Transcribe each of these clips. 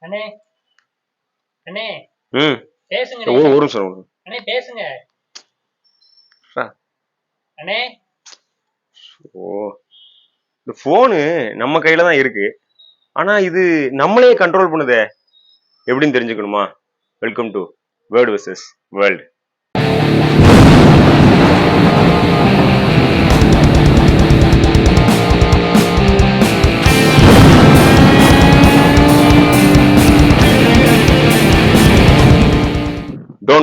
அண்ணே. அண்ணே. ம். பேசுங்க. ஒரு ஒரு நிமிஷம். அண்ணே பேசுங்க. அண்ணே. ஓ. இந்த ஃபோனு நம்ம கையில தான் இருக்கு. ஆனா இது நம்மளே கண்ட்ரோல் பண்ணுதே. எப்படின்னு தெரிஞ்சுக்கணுமா? Welcome to world versus world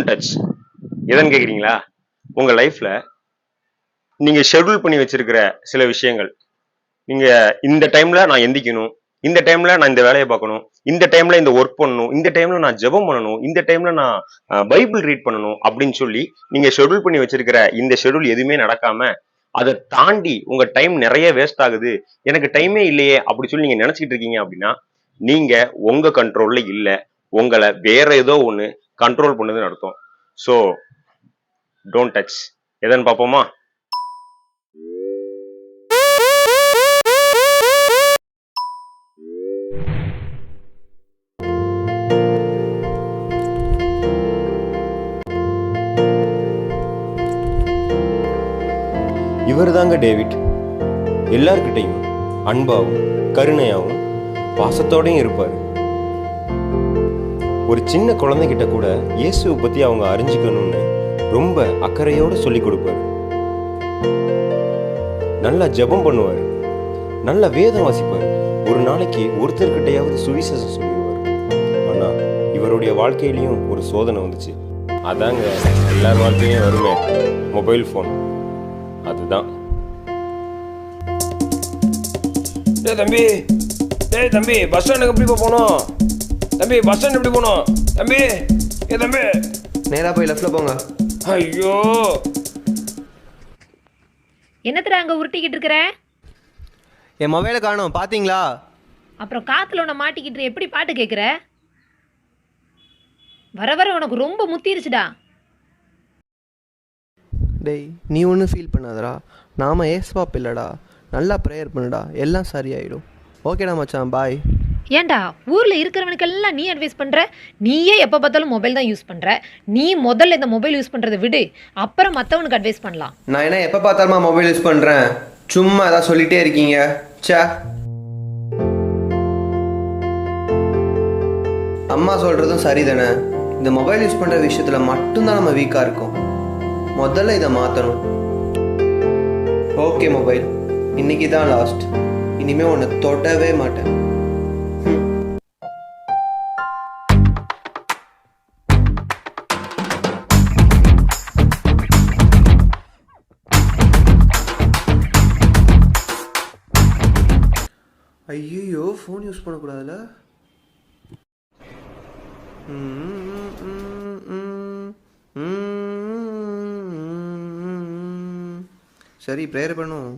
don't touch எதன்னு கேக்குறீங்களா? உங்க லைஃப்ல நீங்க ஷெட்யூல் பண்ணி வச்சிருக்கிற சில விஷயங்கள். நீங்க இந்த டைம்ல நான் எந்திக்கணும். இந்த டைம்ல நான் இந்த வேலையை பார்க்கணும். இந்த டைம்ல இந்த ஒர்க் பண்ணணும். இந்த டைம்ல நான் ஜெபம் பண்ணணும். இந்த டைம்ல நான் பைபிள் ரீட் பண்ணணும் அப்படின்னு சொல்லி நீங்க ஷெட்யூல் பண்ணி வச்சிருக்கிற இந்த ஷெட்யூல் எதுவுமே நடக்காம அதை தாண்டி உங்க டைம் நிறைய வேஸ்ட் ஆகுது. எனக்கு டைமே இல்லையே அப்படி சொல்லி நீங்க நினைச்சிட்டு இருக்கீங்க அப்படின்னா நீங்க உங்க கண்ட்ரோல்ல இல்ல. உங்களை வேற ஏதோ ஒண்ணு கண்ட்ரோல் பண்ணுதுன்னு அர்த்தம். ஸோ டோன்ட் டச் எதன்னு பார்ப்போமா இவர் தாங்க டேவிட். எல்லார்கிட்டையும் அன்பாவும் கருணையாவும் பாசத்தோடையும் இருப்பார். ஒரு சின்ன குழந்தைகிட்ட கூட இயேசுவை பற்றி அவங்க அறிஞ்சிக்கணும்னு ரொம்ப அக்கறையோடு சொல்லி கொடுப்பார். நல்லா ஜெபம் பண்ணுவார். நல்லா வேதம் வாசிப்பார். ஒரு நாளைக்கு ஒருத்தர்கிட்டயாவது சுவிசேஷம் சொல்லிடுவார். ஆனால் இவருடைய வாழ்க்கையிலையும் ஒரு சோதனை வந்துச்சு. அதாங்க எல்லார் வாழ்க்கையிலையும் வருமே மொபைல் ஃபோன். அதுதான். டேய் தம்பி டேய் தம்பி பஸ் ஸ்டாண்டுக்கு எப்படி போனோம்? தம்பி பஸ் ஸ்டாண்ட் எப்படி போகணும்? தம்பி ஏ தம்பி. நேராக போய் லெஃப்டில் போங்க. ஐயோ. என்னத்துல அங்க உருட்டிக்கிட்டு இருக்கிற? என் மொபைலை காணோம் பார்த்தீங்களா அப்புறம் காத்துல உன்னை மாட்டிக்கிட்டு எப்படி பாட்டு கேட்குற வர வர உனக்கு ரொம்ப முத்திருச்சுடா. டேய் நீ ஒன்றும் ஃபீல் பண்ணாதடா. நாம ஏஸ்வாப் இல்லைடா. நல்லா ப்ரேயர் பண்ணுடா. எல்லாம் சரியாயிடும் ஓகேடா மச்சான் பாய் ஏன்டா ஊரில் இருக்கிறவனுக்கெல்லாம் நீ அட்வைஸ் பண்ற? நீயே எப்போ பார்த்தாலும் மொபைல் தான் யூஸ் பண்ற. நீ முதல்ல இந்த மொபைல் யூஸ் பண்ணுறதை விடு. அப்புறம் மற்றவனுக்கு அட்வைஸ் பண்ணலாம். நான் என்ன எப்போ பார்த்தாலுமா மொபைல் யூஸ் பண்ணுறேன் சும்மா அதான் சொல்லிட்டே இருக்கீங்க. சே அம்மா சொல்கிறதும் சரிதானே? இந்த மொபைல் யூஸ் பண்ணுற விஷயத்தில் மட்டும்தான் நம்ம வீக்காக இருக்கோம். முதல்ல இதை மாற்றணும் ஓகே மொபைல் இன்னைக்கு தான் லாஸ்ட் இனிமேல் உன்னை தொடவே மாட்டேன். ஐயோ ஃபோன் யூஸ் பண்ணக்கூடாதுல்ல சரி ப்ரேயர் பண்ணும்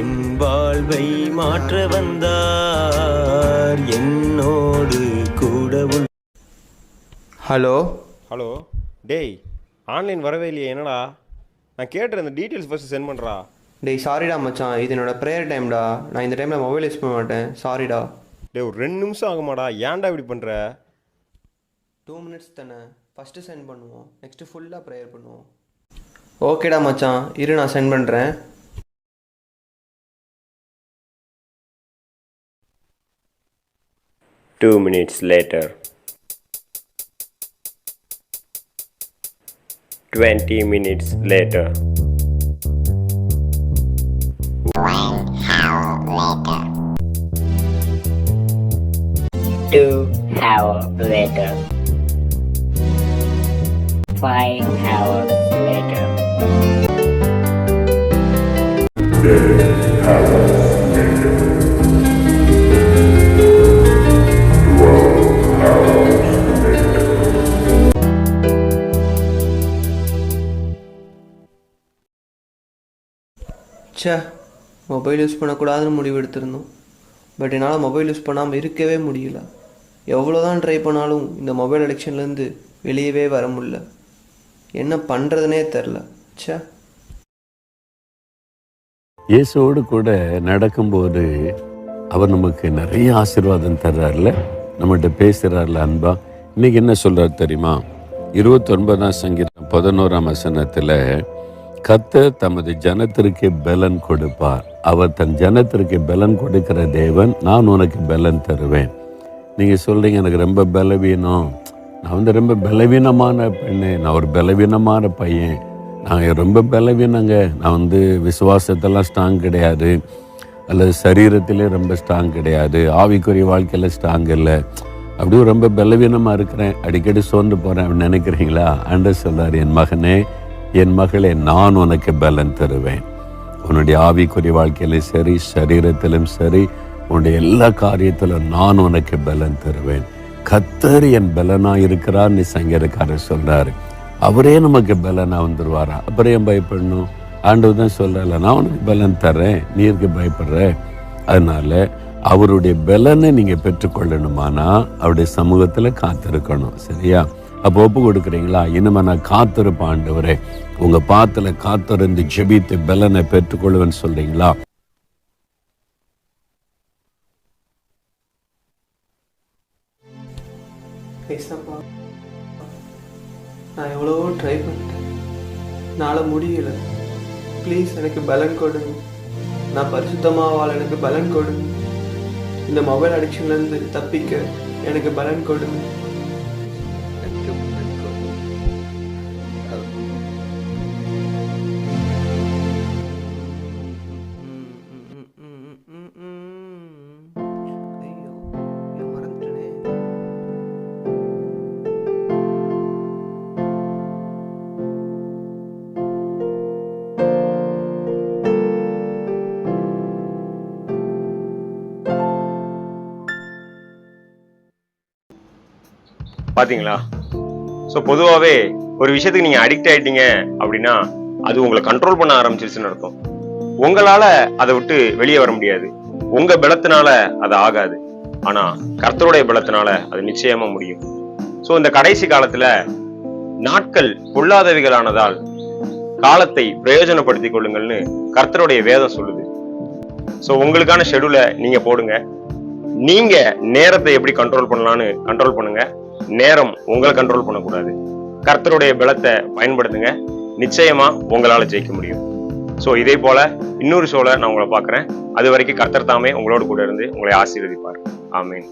என் வாழ்வை மாற்ற வந்தார். என்னோடு கூட ஹலோ ஹலோ டேய் ஆன்லைன் வரவே இல்லையே என்னடா? நான் கேட்டுறேன் இந்த டீட்டெயில்ஸ் ஃபஸ்ட்டு சென்ட் பண்ணுறா டேய் சாரிடா மச்சான். இது என்னோட ப்ரேயர் டைம்டா நான் இந்த டைமில் மொபைல் யூஸ் பண்ண மாட்டேன். சாரிடா டேய் ஒரு ரெண்டு நிமிஷம் ஆகுமாடா. ஏன்டா இப்படி பண்ணுற டூ மினிட்ஸ் தானே. ஃபஸ்ட்டு சென்ட் பண்ணுவோம். நெக்ஸ்ட்டு ஃபுல்லாக ப்ரேயர் பண்ணுவோம். ஓகேடா மச்சான். இரு நான் சென்ட் பண்ணுறேன் two minutes later twenty minutes later Two hours later. Five hours later. ச்சே மொபைல் யூஸ் பண்ணக்கூடாதுன்னு முடிவு எடுத்திருந்தோம் பட் என்னால் மொபைல் யூஸ் பண்ணாமல் இருக்கவே முடியல எவ்வளோ தான் ட்ரை பண்ணாலும் இந்த மொபைல் அடிக்ஷன்லேருந்து வெளியவே வர முடில என்ன பண்ணுறதுனே தெரில சே இயேசுவோடு கூட நடக்கும்போது அவர் நமக்கு நிறைய ஆசீர்வாதம் தர்றாருல. நம்மகிட்ட பேசுகிறார்ல அன்பா. இன்னைக்கு என்ன சொல்கிறார் தெரியுமா? இருபத்தொன்பதாம் சங்கீதம் பதினோராம் வசனத்தில் கர்த்தர் தமது ஜனத்திற்கு பலன் கொடுப்பார். அவர் தன் ஜனத்திற்கு பலன் கொடுக்கிற தேவன். நான் உனக்கு பலன் தருவேன். நீங்கள் சொல்கிறீங்க எனக்கு ரொம்ப பலவீனம். நான் வந்து ரொம்ப பலவீனமான பெண்ணு. நான் ஒரு பலவீனமான பையன். நான் ரொம்ப பலவீனங்க. நான் வந்து விசுவாசத்தெல்லாம் ஸ்ட்ராங் கிடையாது. அல்லது சரீரத்திலே ரொம்ப ஸ்ட்ராங் கிடையாது. ஆவிக்குரிய வாழ்க்கையில் ஸ்ட்ராங் இல்லை. அப்படியும் ரொம்ப பலவீனமாக இருக்கிறேன். அடிக்கடி சோர்ந்து போகிறேன் அப்படின்னு நினைக்கிறீங்களா? அன்று சொல்கிறார் என் மகனே என் மகளே நான் உனக்கு பலன் தருவேன். உன்னுடைய ஆவிக்குரிய வாழ்க்கையிலும் சரி சரீரத்திலும் சரி உன்னுடைய எல்லா காரியத்தில் நான் உனக்கு பலன் தருவேன். கத்தர் என் பலனாக இருக்கிறார் நீ சங்கீதக்காரர் சொல்றாரு. அவரே நமக்கு பலனாக வந்துடுவாரா அப்புறம் ஏன் பயப்படணும்? ஆண்டவர் தான் சொல்கிறல நான் உனக்கு பலன் தரேன் நீ இருக்கு பயப்படுற? அதனால அவருடைய பலனை நீங்க பெற்றுக்கொள்ளணுமானா அவருடைய சமூகத்துல காத்திருக்கணும் சரியா? அப்போ ஒப்பு கொடுக்குறீங்களா? இனிமே நான் காத்திருப்பேன் ஆண்டவரே. உங்க பாத்துல காத்திருந்து ஜெபித்து பலனை பெற்றுக்கொள்வேன்னு சொல்றீங்களா? எவ்வளவோ ட்ரை பண்ணிட்டேன். நாளை முடியல. ப்ளீஸ் எனக்கு பலன் கொடுங்க நான் பரிசுத்தமாக வாழ எனக்கு பலன் கொடுங்க இந்த மொபைல் அடிக்ஷன்லேருந்து தப்பிக்க எனக்கு பலன் கொடுங்க பாத்தீங்களா? ஸோ பொதுவாகவே ஒரு விஷயத்துக்கு நீங்க அடிக்ட் ஆயிட்டீங்க அப்படின்னா அது உங்களை கண்ட்ரோல் பண்ண ஆரம்பிச்சிருச்சுன்னு அர்த்தம். உங்களால அதை விட்டு வெளியே வர முடியாது. உங்க பலத்தினால அது ஆகாது. ஆனா கர்த்தருடைய பலத்தினால அது நிச்சயமா முடியும். ஸோ இந்த கடைசி காலத்துல நாட்கள் பொல்லாதவைகளானதால் காலத்தை பிரயோஜனப்படுத்திக் கொள்ளுங்கள்னு கர்த்தருடைய வேதம் சொல்லுது. ஸோ உங்களுக்கான ஷெடியூலை நீங்க போடுங்க. நீங்க நேரத்தை எப்படி கண்ட்ரோல் பண்ணலாம்னு கண்ட்ரோல் பண்ணுங்க. நேரம் உங்களை கண்ட்ரோல் பண்ணக்கூடாது. கர்த்தருடைய பலத்தை பயன்படுத்துங்க. நிச்சயமா உங்களால ஜெயிக்க முடியும். ஸோ இதே போல இன்னொரு ஷோல நான் உங்களை பார்க்குறேன். அது வரைக்கும் கர்த்தர் தாமே உங்களோட கூட இருந்து உங்களை ஆசீர்வதிப்பார். ஆமீன்.